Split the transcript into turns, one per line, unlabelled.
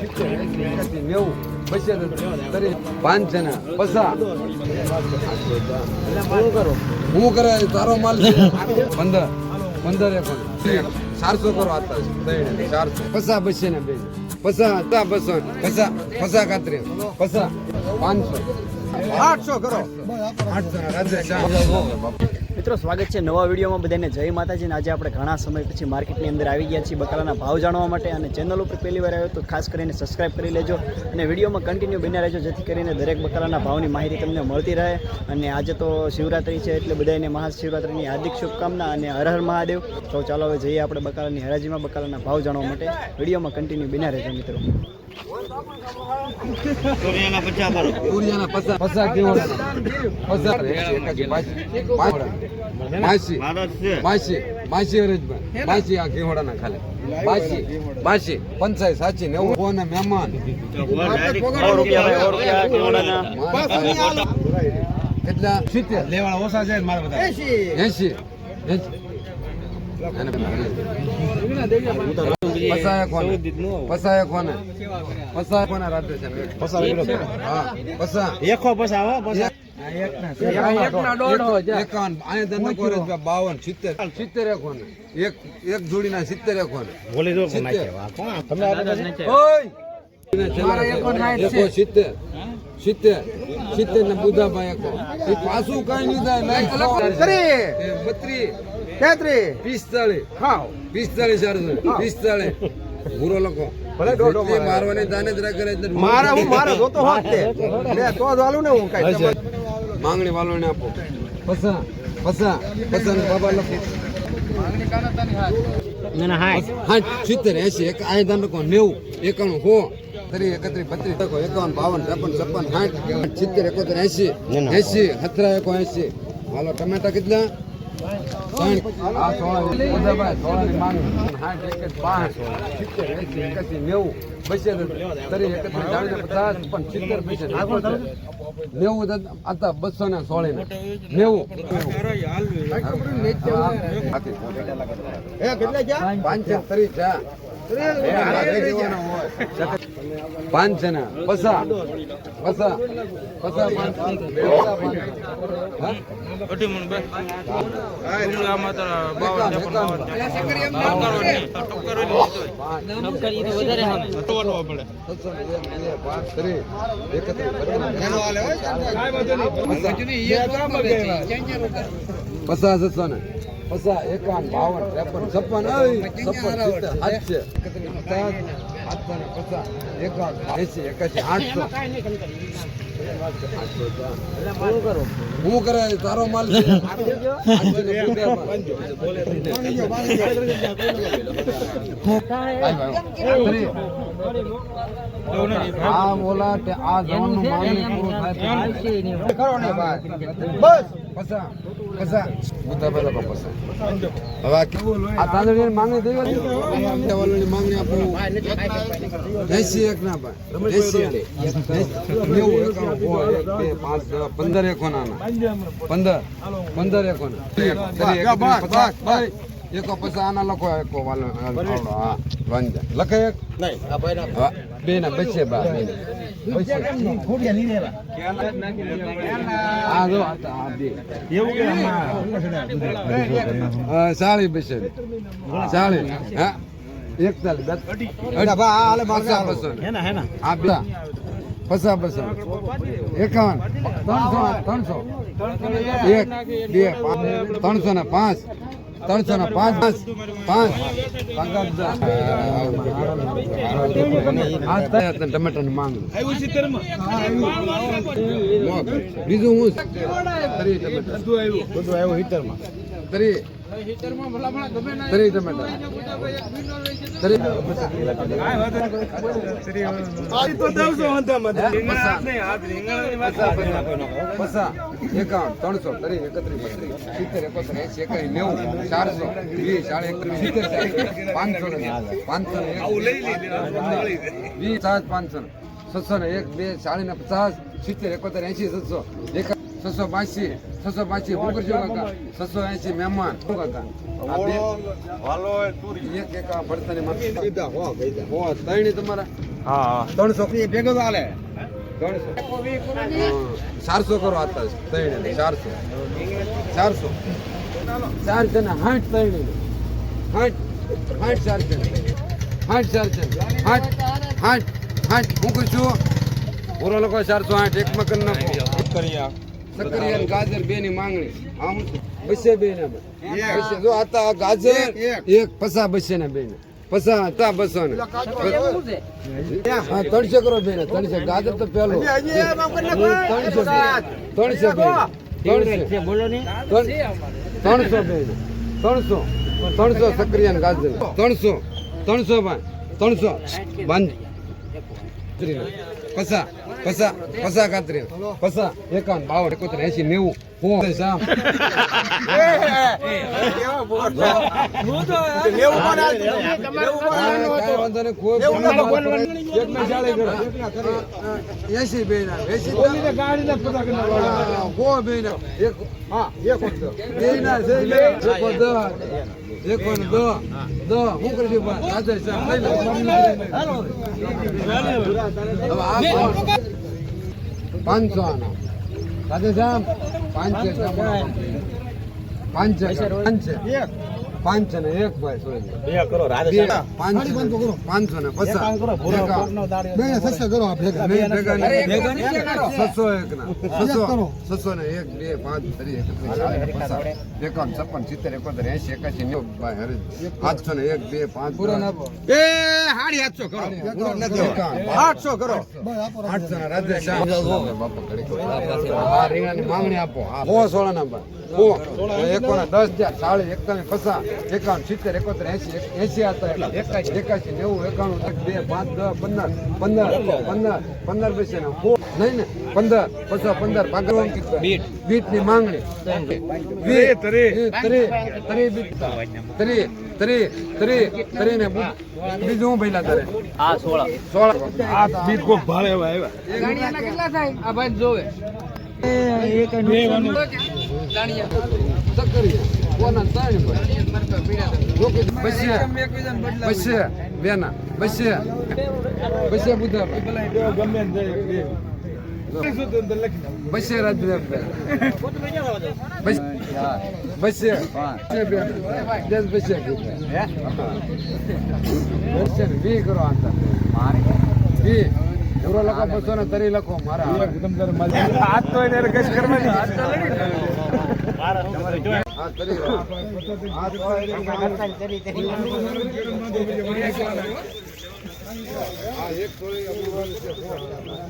સિત્તેર એકાસી નેવું પંચોતેર પાંચસો ને પસા હું કરે તારો માલ પંદર પંદર એકોણ ચારસો કરો આતા ચારસો પસા બસે ને બે પસા હતા બસો પસા પસા કાતરી પસા પાંચસો આઠસો કરો આઠસો શ્યામ
મિત્રો, સ્વાગત છે નવા વિડીયોમાં બધાને. જય માતાજીને આજે આપણે ઘણા સમય પછી માર્કેટની અંદર આવી ગયા છીએ બકાલાના ભાવ જાણવા માટે અને ચેનલ ઉપર પહેલી વાર આવ્યો તો ખાસ કરીને સબસ્ક્રાઇબ કરી લેજો અને વિડીયોમાં કન્ટિન્યુ બન્યા રહેજો, જેથી કરીને દરેક બકાલાના ભાવની માહિતી તમને મળતી રહે. અને આજે તો શિવરાત્રી છે એટલે બધાને મહાશિવરાત્રિની હાર્દિક શુભકામના અને હર હર મહાદેવ. તો ચાલો હવે જઈએ આપણે બકાલાની હરાજીમાં બકાલાના ભાવ જાણવા માટે. વિડીયોમાં કન્ટિન્યુ બિના રહેજો મિત્રો.
પંચાય સાચી નેવું કોને મહેમાન. કેટલા સિત્તેર.
લેવાળા ઓછા છે મારા બધા.
એસી. એસી. બાવન સિત્તેર સિત્તેર એક એક જોડીના સિત્તેર એકોને
બોલી જો
સિત્તેર. સિત્તેર સિત્તેર ને બુધાભાઈ એકો પાછું કઈ નહીં થાય બત્રીસ
તેત્રીસ.
પિસ્તાળીસ.
હા
પિસ્તાળીસ પિસ્તાળીસ. ભૂરો લખો.
ભલે દોઢો.
મારવાની દાનેતરા કરે એટલે
મારા હું મારે જોતો હોત તે. લે તો જ હાલું ને હું કાંઈ
માંગણી વાલોને આપો. પસા પસા પસા ને બાબા લખો હા સિત્તેર એસી એક આ દાન લખો નેવું એકાણું હો. એકત્રીસ બત્રીસ એકાવન બાવન ત્રેપન છપ્પન સાઠ સિત્તેર એકોતેર એસી એસી સત્તર એકો એસી હાલો ટમેટા કેટલા? નેવું આતા બસો ને સોળી નેવું પાંચસો ત્રીસ છે જણા પસા. પસા. પસા પસા. પાંચ. સત્સો ને પચાસ પચાસ એકાવન બાવન ત્રેપન છપ્પન છપ્પન સિત્તેર સાતસો. ને પચાસ એકાવન એસી એકાસી આઠસો. હું કરે? તારો માલ. આ તે- આ જવાનું માંગણી પૂરું થાય
બસ.
પસા પસા બુદ્ધા પેલા કો પસા. હવે આ તાંદળીની માંગણી થઈ ગઈ? વાલોની માંગણી આપો એસી એક ના ભાઈ એસી નેવું એકાણું સો એક બે પાંચ દસ પંદર એકો ના પંદર પંદર. એકો ના પચાસ એકો પછી આના લખો એકો વાલો હા લખે એક?
નહીં
બે ના બચે બા સાડી બસે સાડી હા. એકતાલીસ.
હાલે
પચાસ પચાસ એકાવન. ત્રણસો ત્રણસો. એક બે ત્રણસો ને પાંચ. ત્રણસો ને પાંચ. પાંચ. પાંચ. તને ટમેટાની માંગ. બીજું હું? ટમેટા
બધું આવ્યું હિટરમાં
ત્રીસ ટમેટા એકાવન ત્રણસો ત્રીસ એકત્રીસ બત્રીસ સિત્તેર એકોતેર એસી એકાઈ નેવું ચારસો વીસ ચાલીસ એકત્રીસ સિત્તેર પાંચસો ને પાંચસો ને વીસ સાત પાંચસો ને છસો ને એક બે ને પચાસ સિત્તેર એકોતેર એસી સત્સો એક છસો પાંચી છસો પાંચી શું કરજો કાકા છસો એસી મહેમાન શું કાકા એક એક ભરતાની માં
કીધા હો કીધા
હો ત્રણેય તમારા?
હા.
ત્રણસો
ભેગો
ત્રણસો. ચારસો કરો આતા ત્રણ ચારસો. ચારસો. ચાર છે ને હાઠ ત્રણ હાઠ હાઠ ચાર છે હાઠ ચાર છે હાઠ હાઠ હાઠ. હું કહું છું પૂરો લોકો ચારસો આઠ એક મકન નાખો.
કરીયા
સક્કરિયા અને ગાજર બે ની માંગણી. આ હું બસે બે ને બસે. જો આતા ગાજર
એક,
પસા બસે ને બે ને પસા હતા બસો ને. હા ત્રણસો કરો બે ને ત્રણસો. ગાજર તો પેલો. ત્રણસો ત્રણસો બે ત્રણસો. બે ત્રણસો ત્રણસો. સક્રિય ને ગાજર. ત્રણસો. ત્રણસો ભાઈ. ત્રણસો. બંધ. પસા. પસા પસા કાત્રી પસા એકાવન બાવન એકોતેર એસી નેવું. હો શામ
લેવું પણ હાલ. લેવું પણ હાલ.
કાંઈ વાંધો નહીં, કોઈ
એવું ના
બોલવા
બોલવાનું.
પડે. એકને ચાલે કરો. એસી બે ના એસી હા, હો બે ના એક હા એક બે ના છે ને એકો દહ એકો ને દહ દહ હું કરશું બા આજે સાહેબ લઈ લો હવે આ પાંચસો આના રાધે શ્યામ પાંચસો પાંચસો પાંચસો પાંચસો ને એક ભાઈ સોરી. બે પાંચસો પાંચસો ને પચાસ. નહીં, ભેગા. નહીં. છસો એક ના. છસો છસો ને એક બે પાંચ ત્રીસ એકાવન છપ્પન સિત્તેર એકોતેર એસી એકાસી નેવું ભાઈ હરે. આઠસો ને એક બે પાંચ
એ હાડી આઠસો કરો. આઠસો કરો.
આઠસો ને રાધે શ્યામ. બાપા ઘડીક. આ રીંગણાની માંગણી આપો. આ સોળા ના ભાઈ. દસ હજાર ચાલીસ એકતાલીસ પચાસ એકાવન સિત્તેર એકોતેર એસી એસી હતા એકાસી નેવું એકાણું એક બે પાંચ દસ પંદર પંદર પંદર પંદર નહીં ને પચાસ બીટ. ની માંગણી. બુ- બીજું હું તારે?
આ સોળા.
સોળા.
આ બીટ ખૂબ આવ્યા.
ભાઈ બસે રાજુ બસ બસે દસ બસે બસે વી કરો આંતર વી પૂરો લખો બસો ને તરી લખો મારા
હાથ. તો એને કશ કરવાની
હા તો આ એક થોડી